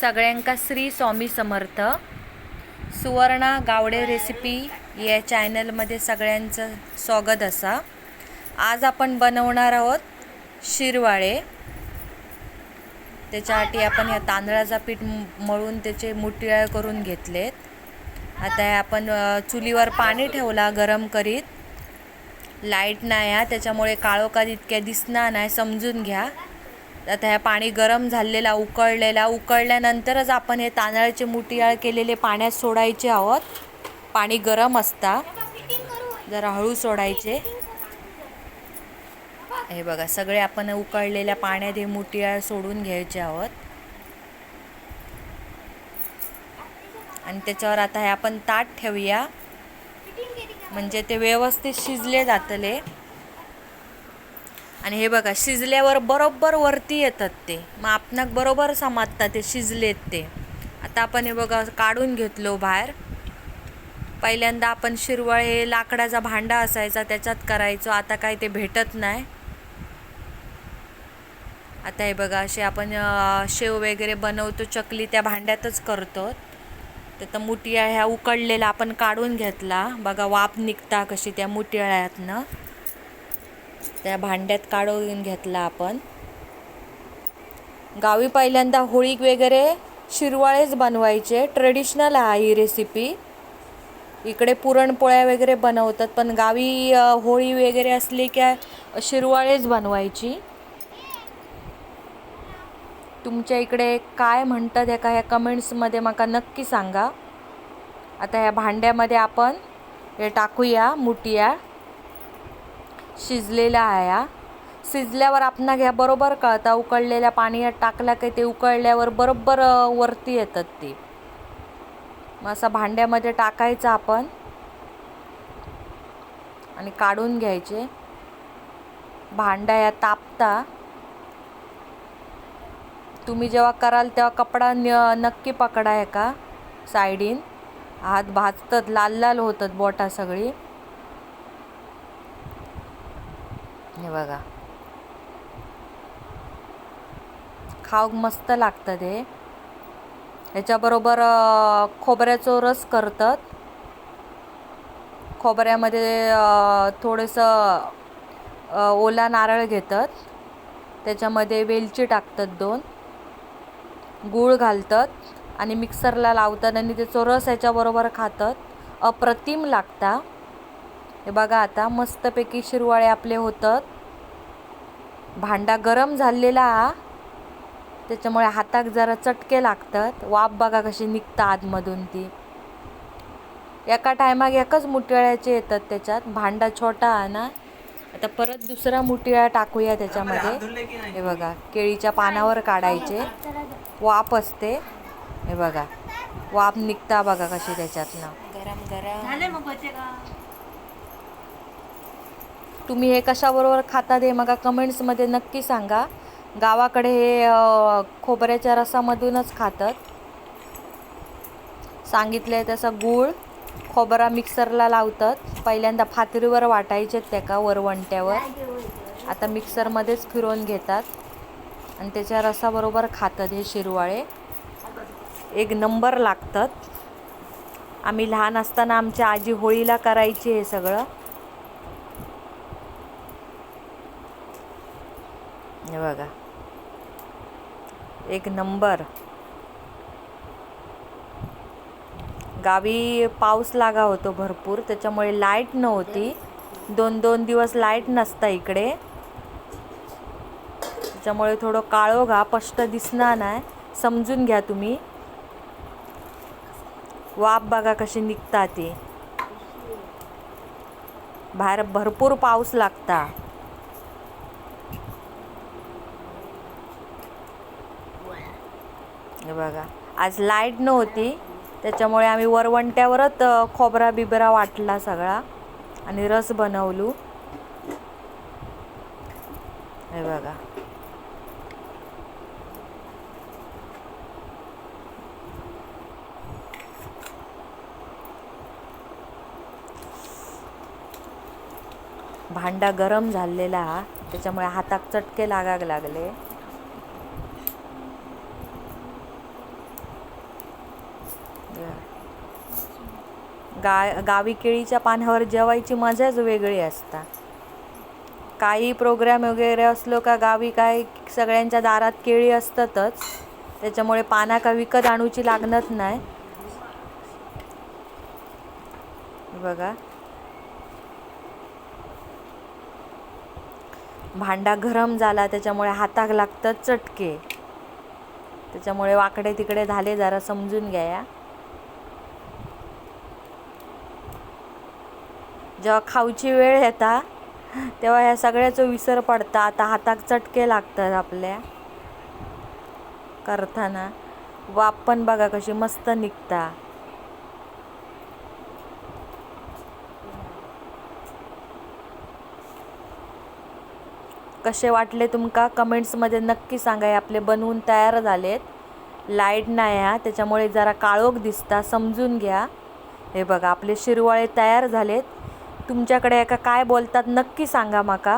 सगळ्यांका श्री स्वामी समर्थ. सुवर्णा गावडे रेसिपी या चॅनलमध्ये सगळ्यांचं स्वागत असा. आज आपण बनवणार आहोत शिरवाळे. त्याच्यासाठी आपण या तांदळाचा पीठ मळून त्याचे मुठिया करून घेतलेत. आता हे आपण चुलीवर पाणी ठेवला गरम करीत. लाइट नाही आहे त्याच्यामुळे काळोखात इतक्या दिसणार नाही समजून घ्या. आता ह्या पाणी गरम झालेला उकळलेला उकळल्यानंतरच आपण हे तांदळाचे मुठियाळ केलेले पाण्यात सोडायचे आहोत. पाणी गरम असता. जरा हळू सोडायचे. हे बघा सगळे आपण उकळलेल्या पाण्यात हे मुठियाळ सोडून घ्यायचे आहोत. आणि त्याच्यावर आता हे आपण ताट ठेवूया. म्हणजे ते व्यवस्थित शिजले जातले. आणि हे बघा शिजल्यावर बरोबर वरती येतात ते. मग आपणाक बरोबर समाजतात ते शिजलेत ते. आता आपण हे बघा काढून घेतलो बाहेर. पहिल्यांदा आपण शिरवळ हे लाकडाचा भांडा असायचा त्याच्यात करायचो. आता काय ते भेटत नाही. आता हे बघा असे आपण शेव वगैरे बनवतो चकली त्या भांड्यातच करतो. तर मुटिया ह्या उकडलेल्या आपण काढून घेतला. बघा वाप निघता कशी त्या मुटियाळ्यातनं त्या भांड्यात काढून घेतला आपण. गावी पहिल्यांदा होळीक वगैरे शिरवाळेच बनवायचे. ट्रेडिशनल आहे ही रेसिपी इकडे पुरणपोळ्या वगैरे बनवतात पण गावी होळी वगैरे असली की शिरवाळेच बनवायची. तुमच्या इकडे काय म्हणतात ह्या ह्या कमेंट्समध्ये माका नक्की सांगा. आता ह्या भांड्यामध्ये आपण हे टाकूया मुठिया. शिजलेला आहे शिजल्यावर आपण घ्या बरोबर कळता. उकळलेल्या पाण्यात टाकला की ते उकळल्यावर बरोबर वरती येतात ते. मग असं भांड्यामध्ये टाकायचं आपण. आणि काढून घ्यायचे. भांडा या तापता. तुम्ही जेव्हा कराल तेव्हा कपडा न नक्की पकडा आहे का? साईडीन. हात भाजतात लाल लाल होतात बोटा सगळी. हे बघा. खाऊ मस्त लागतं ते. ह्याच्याबरोबर खोबऱ्याचो रस करतात. खोबऱ्यामध्ये थोडंसं ओला नारळ घेतात. त्याच्यामध्ये वेलची टाकतात दोन. गूळ घालतात आणि मिक्सरला लावतात आणि त्याचो रस ह्याच्याबरोबर खातात. अप्रतिम लागता. हे बघा आता मस्तपैकी शिरवाळे आपले होतात. भांडा गरम झालेला. हा त्याच्यामुळे हाताक जरा चटके लागतात. वाफ बघा कशी निघतात आतमधून ती. एका टायमाक एकच मुठियाळ्याचे येतात त्याच्यात. भांडा छोटा आहे ना. आता परत दुसरा मुठियाळा टाकूया त्याच्यामध्ये. हे बघा केळीच्या पानावर काढायचे. वाफ असते. हे बघा वाफ निघता बघा कशी त्याच्यातनं. गरम गरम तुम्ही हे कशाबरोबर खातात हे मला कमेंट्समध्ये नक्की सांगा. गावाकडे हे खोबऱ्याच्या रसामधूनच खातात. सांगितलंय तसं गूळ खोबरा मिक्सरला लावतात. पहिल्यांदा फातरीवर वाटायचे त्याका वरवंट्यावर आता मिक्सरमध्येच फिरवून घेतात. आणि त्याच्या रसाबरोबर खातात हे शिरवाळे. एक नंबर लागतात. आम्ही लहान असताना आमच्या आजी होळीला करायची हे सगळं. हे बघा. एक नंबर. गावी पाऊस लागा होतो भरपूर त्याच्यामुळे लाइट नव्हती. दोन दोन दिवस लाइट नसता इकडे. त्याच्यामुळे थोडं काळो घा स्पष्ट दिसणार नाही. समजून घ्या तुम्ही. वाफ बघा कशी निघता ती. बाहेर भरपूर पाऊस लागता. हे बघा. आज लाइट नव्हती. त्याच्यामुळे आम्ही वरवंट्यावरच खोबरा बिबरा वाटला सगळा. आणि रस बनवलू. हे बघा. भांडा गरम झालेला. हा त्याच्यामुळे हाताक चटके लागाक लागले. गा गावी केळीच्या पानावर जेवायची मजाच वेगळी असता. काही प्रोग्राम वगैरे असलो का गावी काय सगळ्यांच्या दारात केळी असतातच. त्याच्यामुळे पाना का विकत आणूची लागणत नाही. बघा. भांडा गरम झाला त्याच्यामुळे हाताक लागतात चटके. त्याच्यामुळे वाकडे तिकडे झाले जरा समजून घ्या. जेव्हा खाऊची वेळ येता तेव्हा ह्या सगळ्याचो विसर पडता. आता हाताक चटके लागतात आपल्या करताना. वाप पण बघा कशी मस्त निघता. कसे वाटले तुमका? कमेंट्समध्ये नक्की सांगा. हे आपले बनवून तयार झालेत. लाइट नाही हा. त्याच्यामुळे जरा काळोख दिसता. समजून घ्या. हे बघा आपले शिरवाळे तयार झालेत. तुमच्याकडे एका काय बोलतात? नक्की सांगा माका.